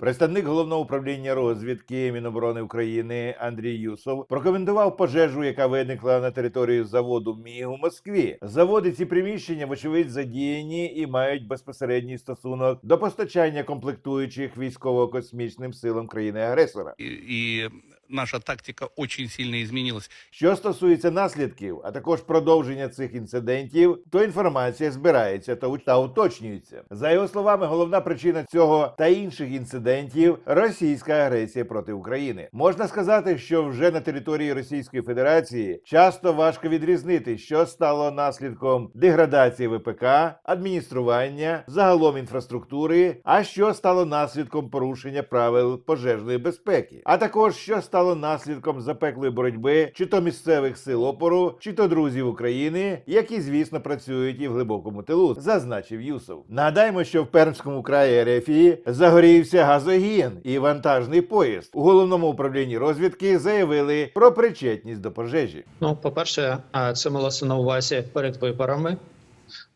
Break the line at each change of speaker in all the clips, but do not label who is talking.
Представник головного управління розвідки Міноборони України Андрій Юсов прокоментував пожежу, яка виникла на території заводу МІГ у Москві. Заводи ці приміщення, вочевидь, задіяні і мають безпосередній стосунок до постачання комплектуючих військово-космічним силам країни-агресора.
І, и наша тактика очень сильно изменилась.
Що стосується наслідків, а також продовження цих інцидентів, то інформація збирається та уточнюється. За його словами, головна причина цього та інших інцидентів російська агресія проти України. Можна сказати, що вже на території Російської Федерації часто важко відрізнити, що стало наслідком деградації ВПК, адміністрування, загалом інфраструктури, а що стало наслідком порушення правил пожежної безпеки, а також що стало наслідком запеклої боротьби чи то місцевих сил опору, чи то друзів України, які, звісно, працюють і в глибокому тилу, зазначив Юсов. Нагадаємо, що в Пермському краї РФІ загорівся газогін і вантажний поїзд. У головному управлінні розвідки заявили про причетність до пожежі.
Ну, по-перше, а, це малося на увазі перед виборами.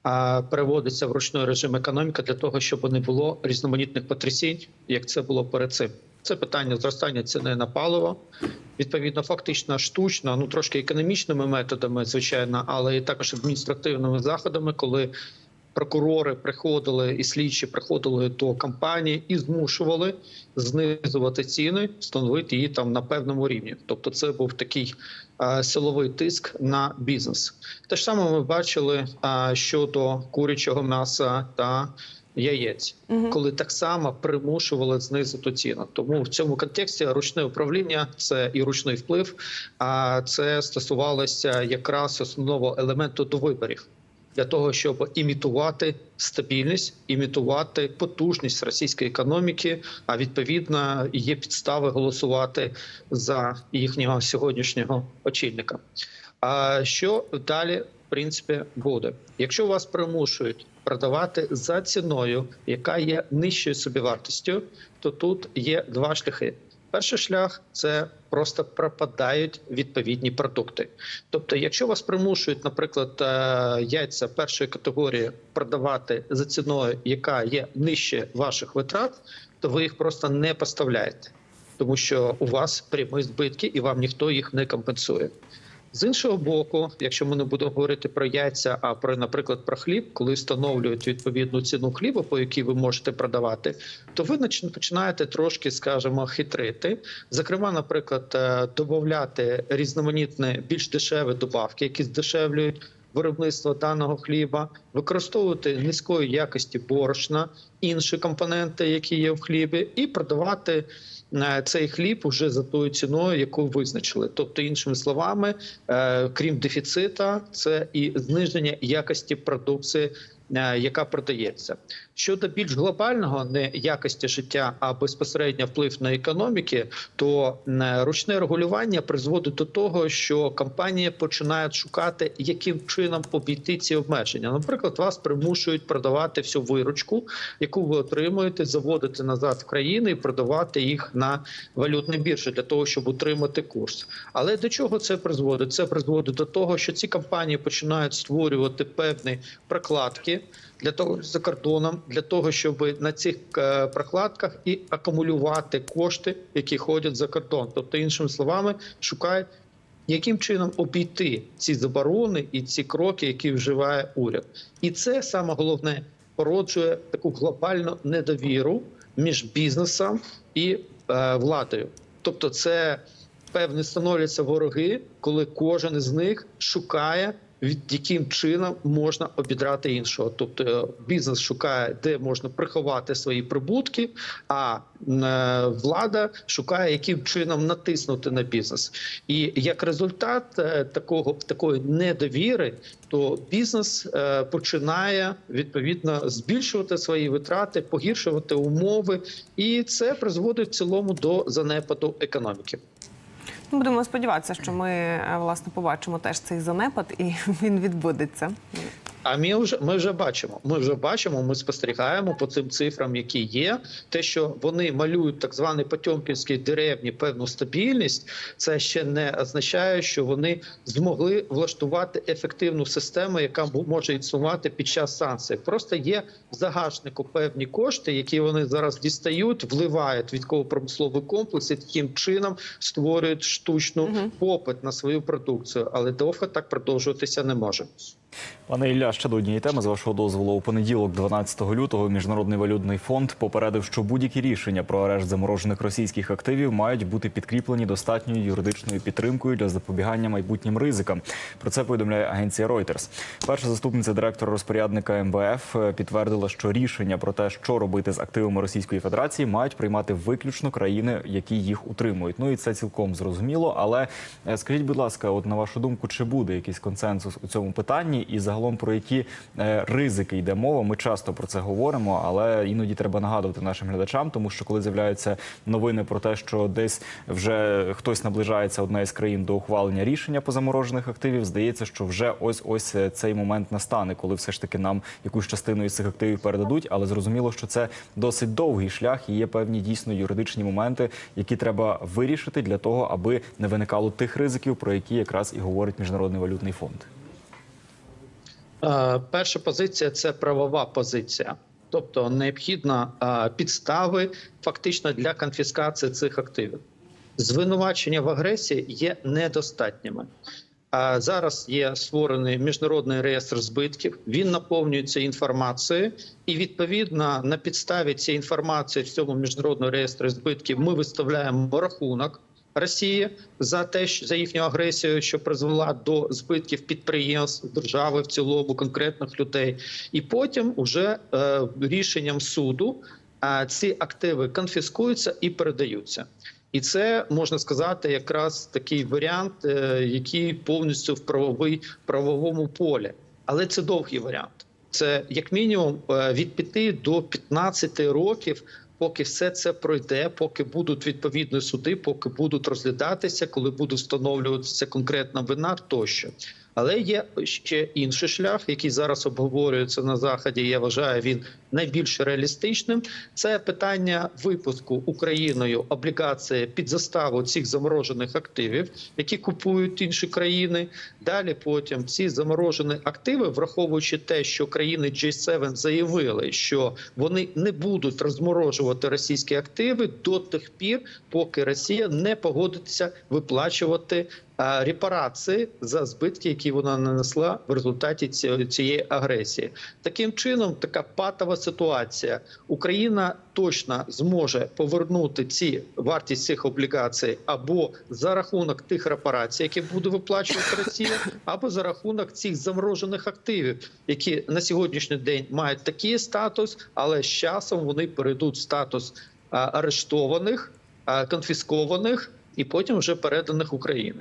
А переводиться в ручний режим економіка для того, щоб не було різноманітних потрясінь, як це було перед цим. Це питання зростання ціни на паливо. Відповідно, фактично штучно, ну трошки економічними методами, звичайно, але і також адміністративними заходами, коли прокурори приходили і слідчі приходили до компанії і змушували знизувати ціни, встановити її там на певному рівні. Тобто, це був такий е, силовий тиск на бізнес. Те ж саме ми бачили е, щодо курячого м'яса та яєць,
Мгм.
коли так само примушували знизити ціну. Тому в цьому контексті ручне управління це і ручний вплив. А це стосувалося якраз основного елементу до виборів для того, щоб імітувати стабільність, імітувати потужність російської економіки. А відповідно є підстави голосувати за їхнього сьогоднішнього очільника. А що далі, в принципі, буде? Якщо вас примушують продавати за ціною, яка є нижчою собівартістю, то тут є два шляхи. Перший шлях це просто пропадають відповідні продукти. Тобто, якщо вас примушують, наприклад, е, яйця першої категорії продавати за ціною, яка є нижче ваших витрат, то ви їх просто не поставляєте, тому що у вас прямі збитки і вам ніхто їх не компенсує. З іншого боку, якщо ми не будемо говорити про яйця, а про, наприклад, про хліб, коли встановлюють відповідну ціну хліба, по якій ви можете продавати, то ви починаєте трошки, скажімо, хитрити. Зокрема, наприклад, е, додати різноманітні більш дешеві добавки, які здешевлюють виробництво даного хліба, використовувати низької якості борошна, інші компоненти, які є в хлібі, і продавати цей хліб уже за тою ціною, яку визначили. Тобто, іншими словами, е, крім дефіцита, це і зниження якості продукції. Е, Яка продається щодо більш глобального не якості життя, а безпосередньо вплив на економіки, то е, ручне регулювання призводить до того, що компанії починають шукати, яким чином обійти ці обмеження. Наприклад, вас примушують продавати всю виручку, яку ви отримуєте, заводити назад в країни і продавати їх на валютній біржі для того, щоб утримати курс. Але до чого це призводить? Це призводить до того, що ці компанії починають створювати певні прокладки для того за кордоном, для того, щоб на цих е, прокладках і акумулювати кошти, які ходять за кордон. Тобто, іншими словами, шукають. Яким чином обійти ці заборони і ці кроки, які вживає уряд, і це саме головне породжує таку глобальну недовіру між бізнесом і е, владою. Тобто, це певні становляться вороги, коли кожен із них шукає від яким чином можна обідрати іншого. Тобто е, бізнес шукає, де можна приховати свої прибутки, а е, влада шукає, яким чином натиснути на бізнес. І як результат е, такого такої недовіри, то бізнес починає відповідно збільшувати свої витрати, погіршувати умови, і це призводить в цілому до занепаду економіки.
Ну, Будемо сподіватися, що ми е, власне побачимо теж цей занепад і він відбудеться.
А ми вже ми вже бачимо. Ми вже бачимо. Ми спостерігаємо по цим цифрам, які є. Те, що вони малюють так званий Потьомкінській деревні певну стабільність, це ще не означає, що вони змогли влаштувати ефективну систему, яка може існувати під час санкцій. Просто є в загашнику певні кошти, які вони зараз дістають, вливають військово-промисловий комплекс і таким чином створюють штучну попит на свою продукцію. Але довго так продовжуватися не може.
Пане Ілля, ще до однієї теми з вашого дозволу. У понеділок, 12 лютого, міжнародний валютний фонд попередив, що будь-які рішення про арешт заморожених російських активів мають бути підкріплені достатньою юридичною підтримкою для запобігання майбутнім ризикам. Про це повідомляє агенція Reuters. Перша заступниця директора розпорядника МВФ е, підтвердила, що рішення про те, що робити з активами Російської Федерації, мають приймати виключно країни, які їх утримують. Ну і це цілком зрозуміло. Але е, скажіть, будь ласка, от на вашу думку, чи буде якийсь консенсус у цьому питанні, і загалом про які е, ризики йде мова? Ми часто про це говоримо, але іноді треба нагадувати нашим глядачам, тому що коли з'являються новини про те, що десь вже хтось наближається одна із країн до ухвалення рішення по заморожених активів, здається, що вже ось ось е, цей момент настане, коли все ж таки нам якусь частину із цих активів передадуть. Але зрозуміло, що це досить довгий шлях і є певні дійсно юридичні моменти, які треба вирішити для того, аби не виникало тих ризиків, про які якраз і говорить міжнародний валютний фонд.
Е, Перша позиція це правова позиція, тобто необхідно е, підстави фактично для конфіскації цих активів. Звинувачення в агресії є недостатніми. А зараз є створений міжнародний реєстр збитків. Він наповнюється інформацією, і відповідно на підставі цієї інформації в цьому міжнародному реєстрі збитків ми виставляємо рахунок Росії за те, що за їхню агресію, що призвела до збитків підприємств держави в цілому, конкретних людей, і потім уже е, рішенням суду е, ці активи конфіскуються і передаються. І це можна сказати, якраз такий варіант, е, який повністю в правовий правовому полі, але це довгий варіант. Це як мінімум е, від 5 до 15 років, поки все це пройде, поки будуть відповідні суди, поки будуть розглядатися, коли буде встановлюватися конкретна вина тощо. Але є ще інший шлях, який зараз обговорюється на заході. Я вважаю, він найбільш реалістичним. Це питання випуску Україною облігації під заставу цих заморожених активів, які купують інші країни. Далі потім ці заморожені активи, враховуючи те, що країни G7 заявили, що вони не будуть розморожувати російські активи до тих пір, поки Росія не погодиться виплачувати репарації за збитки, які вона нанесла в результаті цієї агресії. Таким чином, така патова ситуація. Україна точно зможе повернути ці вартість цих облігацій або за рахунок тих репарацій, які буде виплачувати Росія, або за рахунок цих заморожених активів, які на сьогоднішній день мають такий статус, але з часом вони перейдуть в статус арештованих, конфіскованих і потім вже переданих Україні.